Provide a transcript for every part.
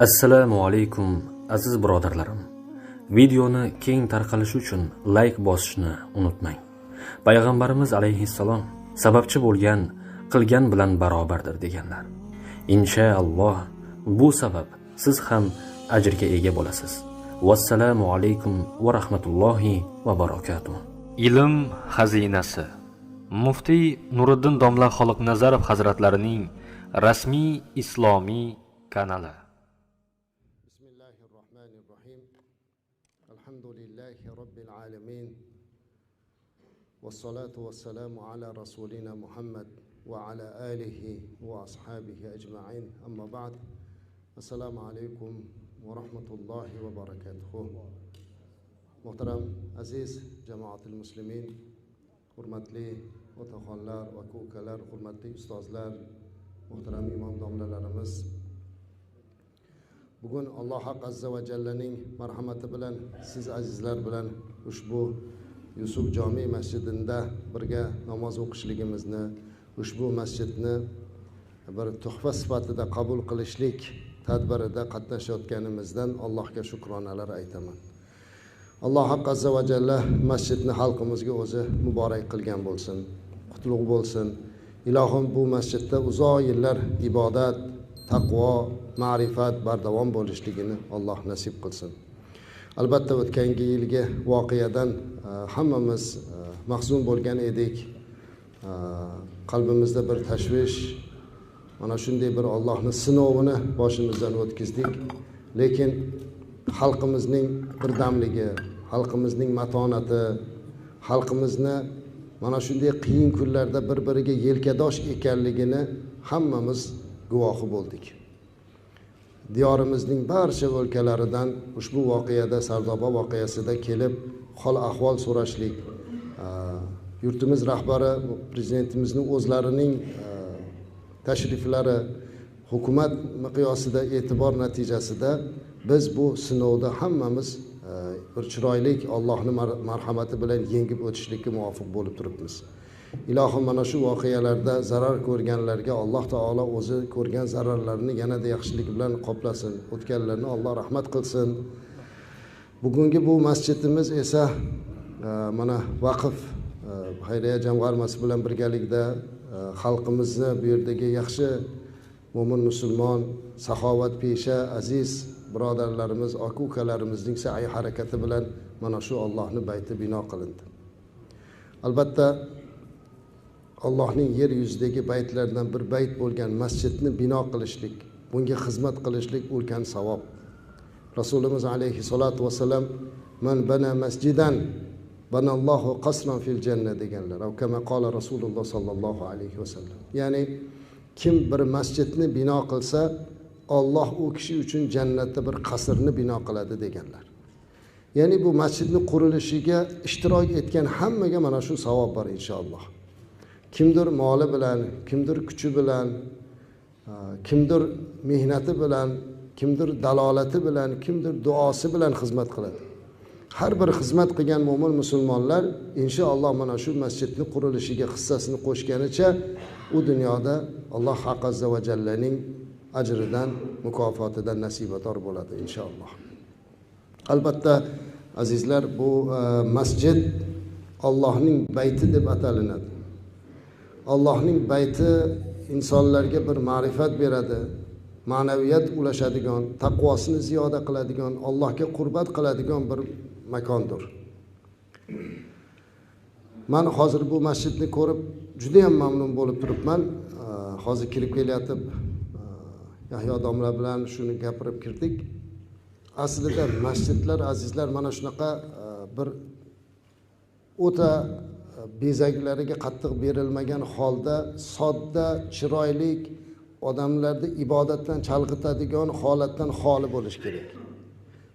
assalomu alaykum aziz birodarlarim. Videoni keng tarqalishi uchun layk bosishni unutmang. Payg'ambarimiz alayhissalom sababchi bo'lgan qilgan bilan barobardir deganlar. Inshaalloh bu sabab siz ham ajrga ega bo'lasiz. Vassalomu alaykum va rahmatullohi va barakatuh. Ilm xazinasi. Muftiy nuriddin domla xoliqnazarov hazratlarining rasmiy islomiy kanali. بسم الله الرحمن الرحيم. الحمد لله رب العالمين. والصلاة والسلام على رسولنا محمد وعلى آله وأصحابه أجمعين. أما بعد السلام عليكم ورحمة الله وبركاته. محترم عزيز جماعة المسلمين hurmatli otaxonlar aka ukalar hurmatli ustozlar muhtaram imom domlalarimiz bugun alloh haq azza va jallaning marhamati bilan siz azizlar bilan ushbu yusuf jomiy masjidida birga namoz o'qishligimizni ushbu masjidni bir tuhfa sifatida qabul qilishlik tadbirida qatnashayotganimizdan allohga shukronalar aytaman. Alloh haq azza va jalla masjidni xalqimizga o'zi muborak qilgan bo'lsin qutlug' bo'lsin. Ilohim bu masjidda uzoq yillar ibodat taqvo ma'rifat bardavom bo'lishligini alloh nasib qilsin. Albatta o'tgangi yilgi voqeadan e, hammamiz e, mahzun bo'lgan edik. E, qalbimizda bir tashvish mana shunday bir ollohni sinovini boshimizdan o'tkazdik. Lekin xalqimizning birdamligi xalqimizning matonati xalqimizni mana shunday qiyin kunlarda bir biriga yelkadosh ekanligini hammamiz guvohi bo'ldik. Diyorimizning barcha o'lkalaridan ushbu voqeada sardoba voqeasida kelib hol ahvol so'rashlik e, yurtimiz rahbari prezidentimizni o'zlarining e, tashriflari hukumat miqyosida e'tibor natijasida biz bu sinovda hammamiz e, bir chiroyli allohni marhamati bilan yengib o'tishlikka muvofiq bo'lib turibmiz. Ilohim mana shu voqealarda zarar ko'rganlarga alloh taolo o'zi ko'rgan zararlarini yanada yaxshilik bilan qoplasin o'tganlarni alloh rahmat qilsin. Bugungi bu masjidimiz esa e, mana vaqf e, xayriya jamg'armasi bilan birgalikda e, xalqimizni bu yerdagi yaxshi mo'min musulmon saxovatpesha aziz birodarlarimiz aka ukalarimizning sa'y harakati bilan mana shu ollohni bayti bino qilindi. Albatta allohning yer yuzidagi baytlardan bir bayt bo'lgan masjidni bino qilishlik bunga xizmat qilishlik ulkan savob. Rasulimiz alayhissalotu vassalam man bana masjidan banallohu qasran fil janna deganlar. Aw qola rasululloh sollallohu alayhi vasallam. Ya'ni kim bir masjidni bino qilsa olloh u kishi uchun jannatda bir qasrni bino qiladi deganlar. Ya'ni bu masjidni qurilishiga ishtirok etgan hammaga mana shu savob bor inshaalloh. Kimdir moli bilan kimdir kuchi bilan kimdir mehnati bilan kimdir dalolati bilan kimdir duosi bilan xizmat qiladi. Har bir xizmat qilgan mo'min musulmonlar inshaalloh mana shu masjidni qurilishiga hissasini qo'shganicha u dunyoda alloh haq azza va jallaning ajridan mukofotidan nasibador bo'ladi inshaalloh. Albatta azizlar bu e, masjid ollohning bayti deb atalinadi allohning bayti insonlarga bir ma'rifat beradi ma'naviyat ulashadigan taqvosini ziyoda qiladigan allohga qurbat qiladigan bir makondir. Man hozir bu masjidni ko'rib judayam mamnun bo'lib turibman. Hozir kirib kelayotib yahyo domla bilan shuni gapirib kirdik. Aslida masjidlar azizlar mana shunaqa bir o'ta bezaklariga qattiq berilmagan holda sodda chiroyli odamlarni ibodatdan chalg'itadigan holatdan xoli bo'lish kerak.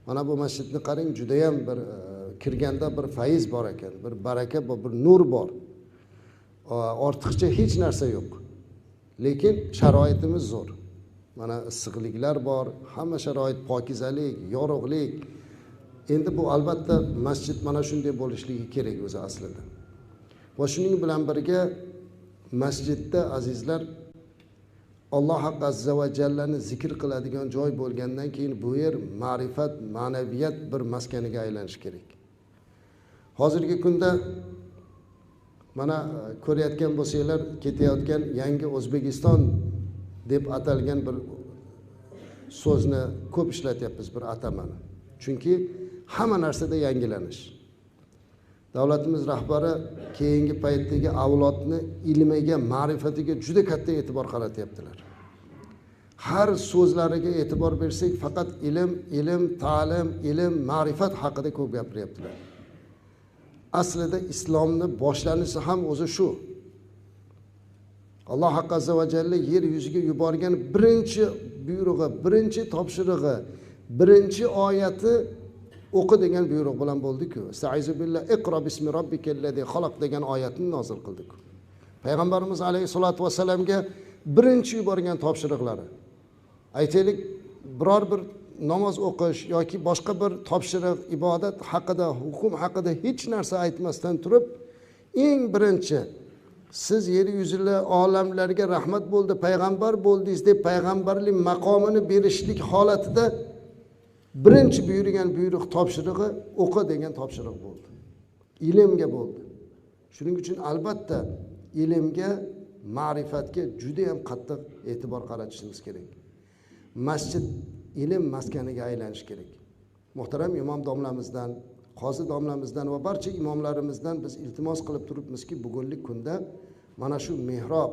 Mana bu masjidni qarang judayam bir e, kirganda bir faiz bor ekan bir baraka bor bir nur bor. E, ortiqcha hech narsa yo'q. Lekin sharoitimiz zo'r. Mana issiqliklar bor hamma sharoit pokizalik yorug'lik. Endi bu albatta masjid mana shunday bo'lishligi kerak o'zi aslida. Va shuning bilan birga masjidda azizlar alloh azza va jallani zikr qiladigan joy bo'lgandan keyin bu yer ma'rifat ma'naviyat bir maskaniga aylanishi kerak. Hozirgi kunda mana e, ko'rayotgan bo'lsanglar ketayotgan yangi o'zbekiston deb atalgan bir so'zni ko'p ishlatyapmiz bir atamani. Chunki hamma narsada yangilanish. Davlatimiz rahbari keyingi paytdagi avlodni ilmiga ma'rifatiga juda katta e'tibor qaratyaptilar. Har so'zlariga e'tibor bersak faqat ilm ilm ta'lim ilm ma'rifat haqida ko'p gapiryaptilar. Aslida islomni boshlanishi ham o'zi shu. Alloh azza va jalla yer yuziga yuborgan birinchi buyrug'i birinchi topshirig'i birinchi oyati o'qi degan buyruq bilan bo'ldiku. Billah iqro bismi robbikallazi xaloq degan oyatni nozil qildik. Payg'ambarimiz alayhissalotu vassalamga birinchi yuborgan topshiriqlari. Aytaylik biror bir namoz o'qish yoki boshqa bir topshiriq ibodat haqida hukm haqida hech narsa aytmasdan turib eng birinchi siz yer yuzida olamlarga rahmat bo'ldi payg'ambar bo'ldingiz deb payg'ambarlik maqomini berishlik holatida birinchi buyurgan buyruq topshirig'i o'qi degan topshiriq bo'ldi. Ilmga bo'ldi. Shuning uchun albatta ilmga ma'rifatga judayam qattiq e'tibor qaratishimiz kerak. Masjid ilm maskaniga aylanishi kerak. Muhtaram imom domlamizdan qozi domlamizdan va barcha imomlarimizdan biz iltimos qilib turibmizki bugungi kunda mana shu mehrob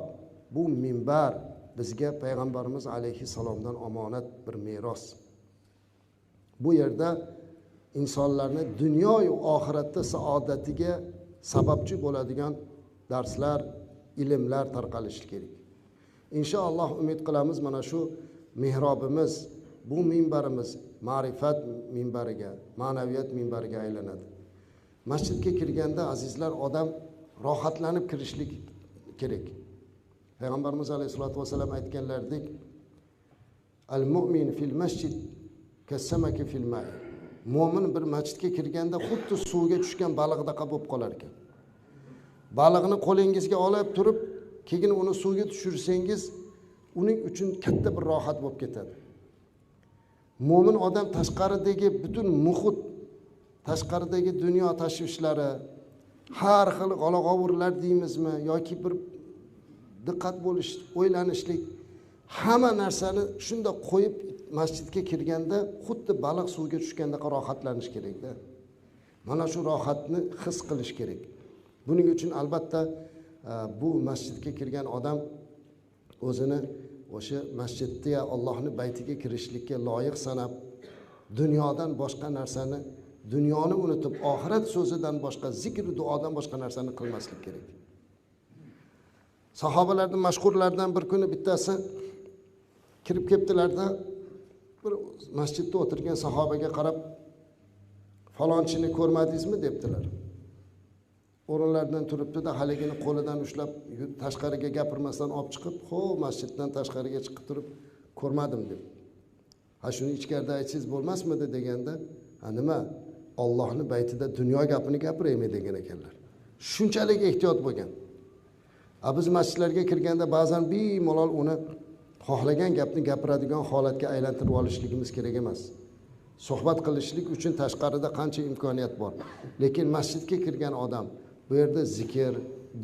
bu minbar bizga payg'ambarimiz alayhissalomdan omonat bir meros bu yerda insonlarni dunyoyu oxiratda saodatiga sababchi bo'ladigan darslar ilmlar tarqalishi kerak. Inshaalloh umid qilamiz mana shu mehrobimiz bu minbarimiz ma'rifat minbariga ma'naviyat minbariga aylanadi. Masjidga kirganda azizlar odam rohatlanib kirishlik kerak. Payg'ambarimiz alayhissalotu vassalam aytganlaridek al mu'min fil masjid kassamaki fil may mo'min bir masjidga kirganda xuddi suvga tushgan baliqdaqa bo'lib qolar ekan. Baliqni qo'lingizga olib turib keyin uni suvga tushirsangiz uning uchun katta bir rohat bo'lib ketadi. Mo'min odam tashqaridagi butun muhit tashqaridagi dunyo tashvishlari har xil g'ala deymizmi yoki bir diqqat bo'lish o'ylanishlik hamma narsani shunda qo'yib masjidga kirganda xuddi baliq suvga tushgandaqa rohatlanish kerakda mana shu rohatni his qilish kerak. Buning uchun albatta e, bu masjidga kirgan odam o'zini o'sha masjidda allohni baytiga kirishlikka loyiq sanab dunyodan boshqa narsani dunyoni unutib oxirat so'zidan boshqa zikr duodan boshqa narsani qilmaslik kerak. Sahobalarni mashhurlaridan bir kuni bittasi kirib kelibdilarda bir masjidda o'tirgan sahobaga qarab falonchini ko'rmadingizmi? debdilar. O'rinlaridan turibdida haligini qo'lidan ushlab tashqariga gapirmasdan olib chiqib ho'p masjiddan tashqariga chiqib turib ko'rmadim deb. Ha shuni ichkarida aytsangiz bo'lmasmidi? deganda ha nima ollohni baytida dunyo gapini gapiraymi? degan ekanlar. Shunchalik ehtiyot bo'lgan. A biz masjidlarga kirganda ba'zan bemalol uni xohlagan gapni gapiradigan holatga aylantirib olishligimiz kerak emas. Suhbat qilishlik uchun tashqarida qancha imkoniyat bor? Lekin masjidga kirgan odam bu yerda zikr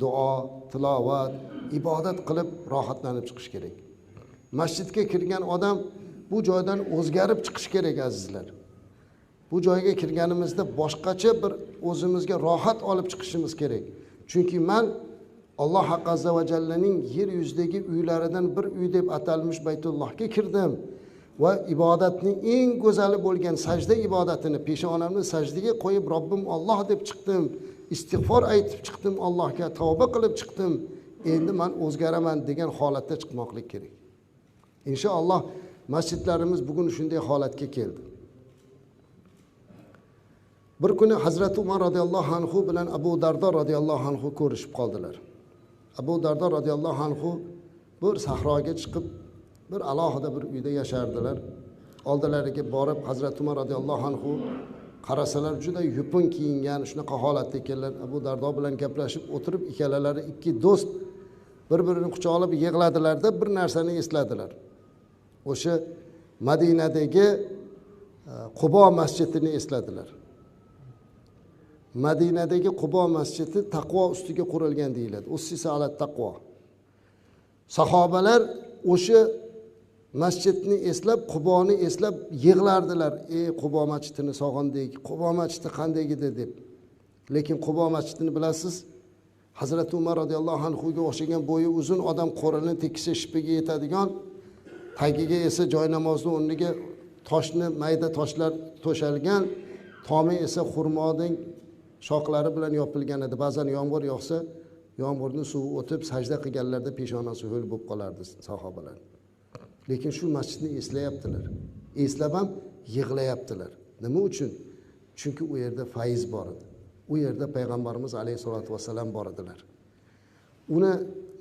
duo tilovat ibodat qilib rohatlanib chiqish kerak. Masjidga kirgan odam bu joydan o'zgarib chiqish kerak azizlar. Bu joyga kirganimizda boshqacha bir o'zimizga rohat olib chiqishimiz kerak. Chunki man alloh azza va jallaning yer yuzidagi uylaridan bir uy deb atalmish baytullohga kirdim. Va ibodatning eng go'zali bo'lgan sajda ibodatini peshonamni sajdaga qo'yib robbim olloh deb chiqdim. Istig'for aytib chiqdim allohga tavba qilib chiqdim. Endi man o'zgaraman degan holatda chiqmoqlik kerak. Inshaalloh masjidlarimiz bugun shunday holatga keldi. Bir kuni hazrati umar roziyallohu anhu bilan abu dardo roziyallohu anhu ko'rishib qoldilar. Abu dardo roziyallohu anhu bir sahroga chiqib bir alohida bir uyda yashardilar. Oldilariga borib hazrati umar roziyallohu anhu qarasalar juda yupun kiyingan shunaqa holatda ekanlar. Abu dardo bilan gaplashib o'tirib ikkalalari ikki do'st bir birini quchoqlab yig'ladilarda bir narsani esladilar. O'sha madinadagi e, qubo masjidini esladilar. Madinadagi qubo masjidi taqvo ustiga qurilgan deyiladi. Ussisa ala taqvo. Sahobalar o'sha masjidni eslab quboni eslab yig'lardilar. Ey qubo masjidini sog'indik qubo masjidi qanday edi deb. Lekin qubo masjidini bilasiz hazrati umar roziyallohu anhuga o'xshagan bo'yi uzun odam qo'lini tekisa shipiga yetadigan tagiga esa joynamozni o'rniga toshni mayda toshlar to'shalgan tomi esa xurmoning shoxlari bilan yopilgan edi. Ba'zan yomg'ir yog'sa yomg'irni suvi o'tib sajda qilganlarda peshonasi ho'l bo'lib qolardi sahobalar. Lekin shu masjidni eslayaptilar. Eslab ham yig'layaptilar. Nima uchun? Chunki u yerda faiz bor edi. U yerda payg'ambarimiz alayhissalotu vassalam bor edilar. Uni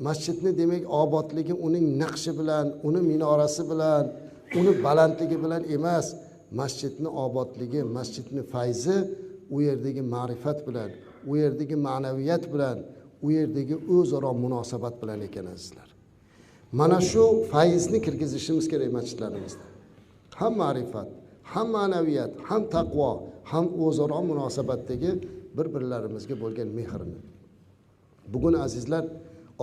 masjidni demak obodligi uning naqshi bilan uni minorasi bilan uni balandligi bilan emas masjidni obodligi masjidni fayzi u yerdagi ma'rifat bilan u yerdagi ma'naviyat bilan u yerdagi o'zaro munosabat bilan ekan azizlar. Mana shu fayzni kirgizishimiz kerak masjidlarimizda. Ham ma'rifat ham ma'naviyat ham taqvo ham o'zaro munosabatdagi bir birlarimizga bo'lgan mehrni. Bugun azizlar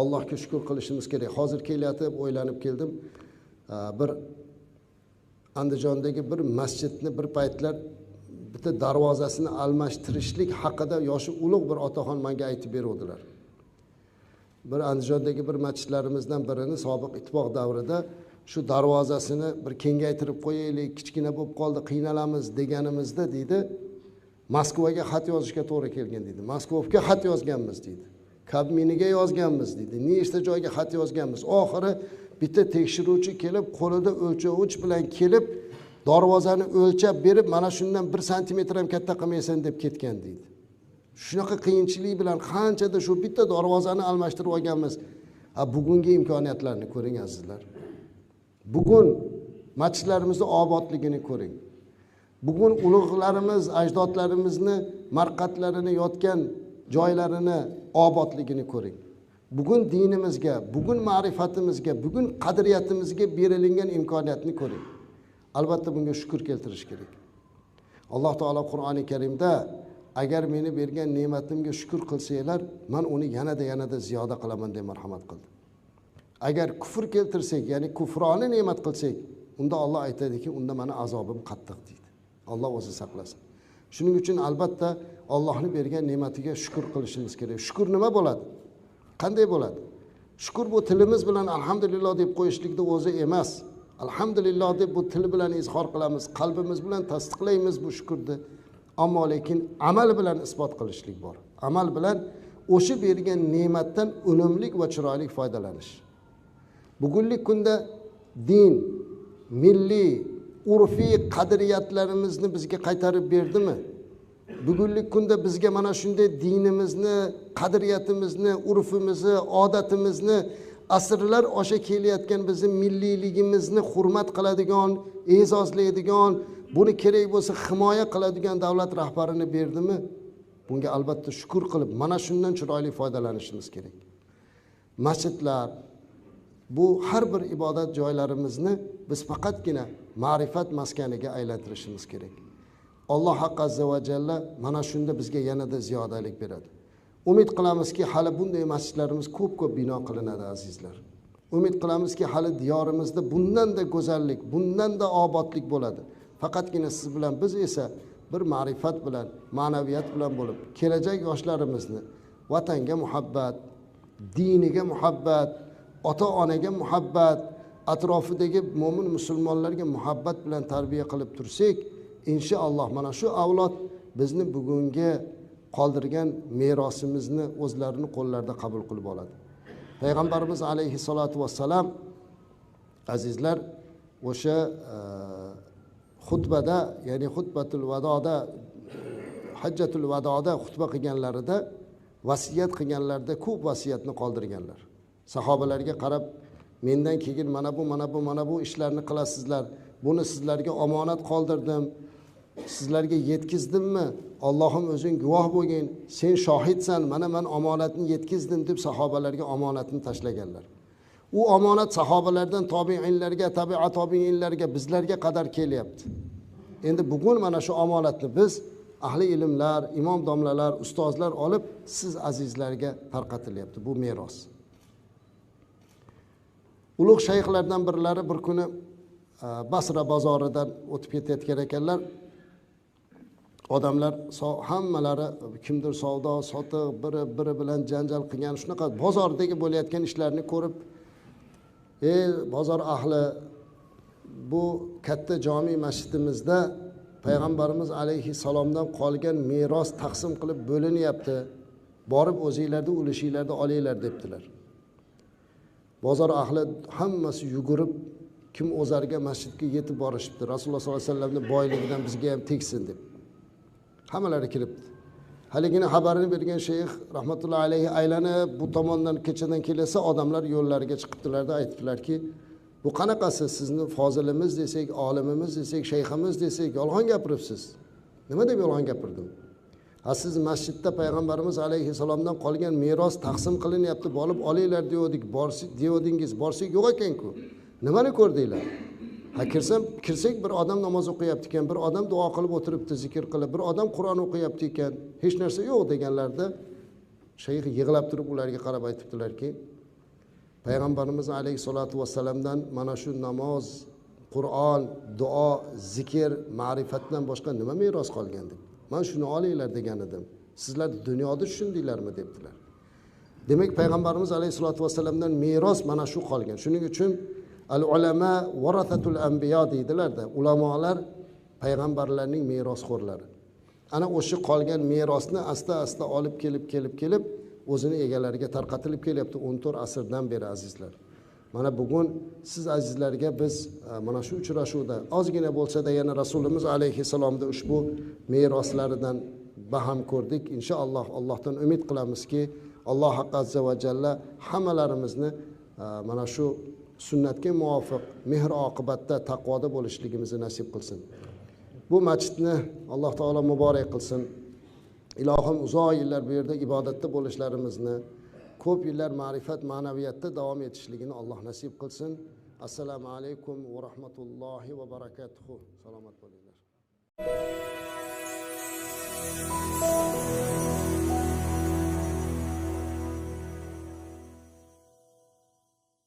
allohga shukur qilishimiz kerak. Hozir kelayotib o'ylanib keldim. Bir andijondagi bir masjidni bir paytlar bitta darvozasini almashtirishlik haqida yoshi ulug' bir otaxon manga aytib beruvdilar. Bir andijondagi bir masjidlarimizdan birini sobiq ittifoq davrida shu darvozasini bir kengaytirib qo'yaylik kichkina bo'lib qoldi qiynalamiz deganimizda deydi moskvaga xat yozishga to'g'ri kelgan deydi. Moskovga xat yozganmiz deydi. Kabminiga yozganmiz deydi. Nechta joyga xat yozganmiz. Oxiri bitta tekshiruvchi kelib qo'lida o'lchovich bilan kelib darvozani o'lchab berib mana shundan bir santimetr ham katta qilmaysan deb ketgan deydi. Shunaqa qiyinchilik bilan qanchada shu bitta darvozani almashtirib olganmiz? A bugungi imkoniyatlarni ko'ring azizlar. Bugun masjidlarimizni obodligini ko'ring. Bugun ulug'larimiz ajdodlarimizni marqatlarini yotgan joylarini obodligini ko'ring. Bugun dinimizga bugun ma'rifatimizga bugun qadriyatimizga berilingan imkoniyatni ko'ring. Albatta bunga shukur keltirish kerak. Alloh taolo qur'oni karimda agar meni bergan ne'matimga shukur qilsanglar man uni yanada yanada ziyoda qilaman deb marhamat qildi agar kufr keltirsak ya'ni kufroni ne'mat qilsak unda olloh aytadiki unda mani azobim qattiq deydi. Olloh o'zi saqlasin. Shuning uchun albatta ollohni bergan ne'matiga shukur qilishimiz kerak. Shukur nima bo'ladi? Qanday bo'ladi? Shukur bu tilimiz bilan alhamdulillah deb qo'yishlikni o'zi emas. Alhamdulillah deb bu til bilan izhor qilamiz qalbimiz bilan tasdiqlaymiz bu shukurni. Ammo lekin amal bilan isbot qilishlik bor. Amal bilan o'sha bergan ne'matdan unumli va chiroyli foydalanish. Bugungi kunda din milliy urfiy qadriyatlarimizni bizga qaytarib berdimi? Bugungi kunda bizga mana shunday dinimizni qadriyatimizni urfimizni odatimizni asrlar osha kelayotgan bizni milliyligimizni hurmat qiladigan e'zozlaydigan buni kerak bo'lsa himoya qiladigan davlat rahbarini berdimi? Bunga albatta shukur qilib mana shundan chiroyli foydalanishimiz kerak. Masjidlar bu har bir ibodat joylarimizni biz faqatgina ma'rifat maskaniga aylantirishimiz kerak. Alloh haq azza va jalla mana shunda bizga yanada ziyodalik beradi. Umid qilamizki hali bunday masjidlarimiz ko'p ko'p bino qilinadi azizlar. Umid qilamizki hali diyorimizda bundanda go'zallik bundanda obodlik bo'ladi. Faqatgina siz bilan biz esa bir ma'rifat bilan ma'naviyat bilan bo'lib kelajak yoshlarimizni vatanga muhabbat diniga muhabbat ota onaga muhabbat atrofidagi mo'min musulmonlarga muhabbat bilan tarbiya qilib tursak inshaalloh mana shu avlod bizni bugungi qoldirgan merosimizni o'zlarini qo'llarida qabul qilib oladi. Payg'ambarimiz alayhissalotu vassalam azizlar o'sha e, xutbada ya'ni xutbatul vadoda hajjatul vadoda xutba qilganlarida vasiyat qilganlarida ko'p vasiyatni qoldirganlar. Sahobalarga qarab mendan keyin mana bu mana bu mana bu ishlarni qilasizlar. Buni sizlarga omonat qoldirdim. Sizlarga yetkazdimmi? Ollohim o'zing guvoh bo'lgin. Sen shohidsan mana man omonatni yetkazdim deb sahobalarga omonatni tashlaganlar. U omonat sahobalardan tobeinlarga tabia tobeinlarga bizlarga qadar kelyapti. Endi bugun mana shu omonatni biz ahli ilmlar imom domlalar ustozlar olib siz azizlarga tarqatilyapti bu meros. Ulug' shayxlardan birlari bir kuni e, basra bozoridan o'tib ketayotgan ekanlar odamlar hammalari kimdir savdo sotiq biri biri bilan janjal qilgan shunaqa bozordagi bo'layotgan ishlarni ko'rib ey bozor ahli bu katta jome masjidimizda payg'ambarimiz alayhissalomdan qolgan meros taqsim qilib bo'linyapti. Borib o'zinglarni ulushinglarni olinglar debdilar. Bozor ahli hammasi yugurib kim o'zarga masjidga yetib borishibdi. Rasululloh sollallohu alayhi vasallamni boyligidan bizga ham tegsin deb. Hammalari kiribdi haligini xabarini bergan shayx rahmatullohi alayhi aylanib bu tomondan kechadan kelasa odamlar yo'llariga chiqibdilarda aytibdilarki bu qanaqasi sizni fozilimiz desak olimimiz desak shayximiz desak yolg'on gapiribsiz. Nima deb yolg'on gapirdim? Ha siz masjidda payg'ambarimiz alayhissalomdan qolgan meros taqsim qilinyapti borib olinglar degandik borsi devdingiz borsak yo'q ekanku. Nimani ko'rdinglar? Ha kirsam kirsak bir odam namoz o'qiyapti ekan bir odam duo qilib o'tiribdi zikr qilib bir odam qur'on o'qiyapti ekan hech narsa yo'q deganlarida shayx yig'lab turib ularga qarab aytibdilarki payg'ambarimiz alayhissalotu vassalamdan mana shu namoz qur'on duo zikr ma'rifatdan boshqa nima meros qolgan deb. Man shuni olinglar degan edim. Sizlar dunyoda tushundinglarmi debdilar. Demak payg'ambarimiz alayhissalotu vassalamdan meros mana shu qolgan. Shuning uchun al ulama varasatul ambiyo deydilarda ulamolar payg'ambarlarning merosxo'rlari. Ana o'sha qolgan merosni asta asta olib kelib kelib kelib o'zini egalariga tarqatilib kelyapti o'n to'rt asrdan beri azizlar. Mana bugun siz azizlarga biz e, mana shu uchrashuvda ozgina bo'lsada yana rasulimiz alayhissalomni ushbu meroslaridan baham ko'rdik. Inshaalloh allohdan umid qilamizki alloh azza va jalla hammalarimizni e, mana shu sunnatga muvofiq mehr oqibatda taqvoda bo'lishligimizni nasib qilsin. Bu masjidni alloh taolo muborak qilsin. Ilohim uzoq yillar bu yerda ibodatda bo'lishlarimizni ko'p yillar ma'rifat ma'naviyatda davom etishligini alloh nasib qilsin. Assalomu alaykum va rahmatullohi va barakatuhu. Salomat bo'linglar.